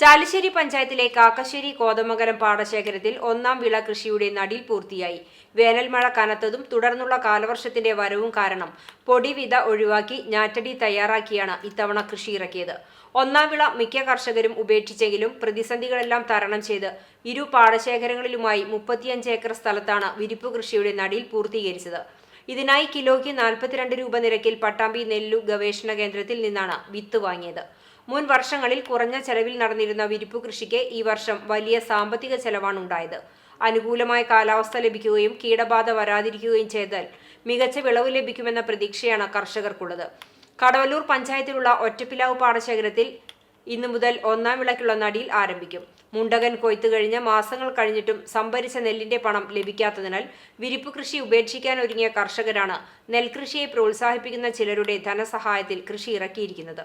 ചാലിശ്ശേരി പഞ്ചായത്തിലെ കാക്കശ്ശേരി കോതമംഗലം പാടശേഖരത്തിൽ ഒന്നാം വിള കൃഷിയുടെ നടീൽ പൂർത്തിയായി. വേനൽമഴ കനത്തതും തുടർന്നുള്ള കാലവർഷത്തിന്റെ വരവും കാരണം പൊടിവിത ഒഴിവാക്കി ഞാറ്റടി തയ്യാറാക്കിയാണ് ഇത്തവണ കൃഷി ഇറക്കിയത്. ഒന്നാം വിള മിക്ക കർഷകരും ഉപേക്ഷിച്ചെങ്കിലും പ്രതിസന്ധികളെല്ലാം തരണം ചെയ്ത് ഇരു പാടശേഖരങ്ങളിലുമായി മുപ്പത്തിയഞ്ച് ഏക്കർ സ്ഥലത്താണ് വിരിപ്പ് കൃഷിയുടെ നടീൽ പൂർത്തീകരിച്ചത്. ഇതിനായി കിലോയ്ക്ക് നാൽപ്പത്തിരണ്ട് രൂപ നിരക്കിൽ പട്ടാമ്പി നെല്ലു ഗവേഷണ കേന്ദ്രത്തിൽ നിന്നാണ് വിത്ത് വാങ്ങിയത്. മുൻ വർഷങ്ങളിൽ കുറഞ്ഞ ചെലവിൽ നടന്നിരുന്ന വിരിപ്പു കൃഷിക്ക് ഈ വർഷം വലിയ സാമ്പത്തിക ചെലവാണ് ഉണ്ടായത് അനുകൂലമായ കാലാവസ്ഥ ലഭിക്കുകയും കീടബാധ വരാതിരിക്കുകയും ചെയ്താൽ മികച്ച വിളവ് ലഭിക്കുമെന്ന പ്രതീക്ഷയാണ് കർഷകർക്കുള്ളത്. കടവല്ലൂർ പഞ്ചായത്തിലുള്ള ഒറ്റപ്പിലാവ് പാടശേഖരത്തിൽ ഇന്നു മുതൽ ഒന്നാം വിളക്കുള്ള നടിയിൽ ആരംഭിക്കും. മുണ്ടകൻ കൊയ്ത്തു കഴിഞ്ഞ് മാസങ്ങൾ കഴിഞ്ഞിട്ടും സംഭരിച്ച നെല്ലിന്റെ പണം ലഭിക്കാത്തതിനാൽ വിരിപ്പ് കൃഷി ഉപേക്ഷിക്കാൻ ഒരുങ്ങിയ കർഷകരാണ് നെൽകൃഷിയെ പ്രോത്സാഹിപ്പിക്കുന്ന ചിലരുടെ ധനസഹായത്തിൽ കൃഷി ഇറക്കിയിരിക്കുന്നത്.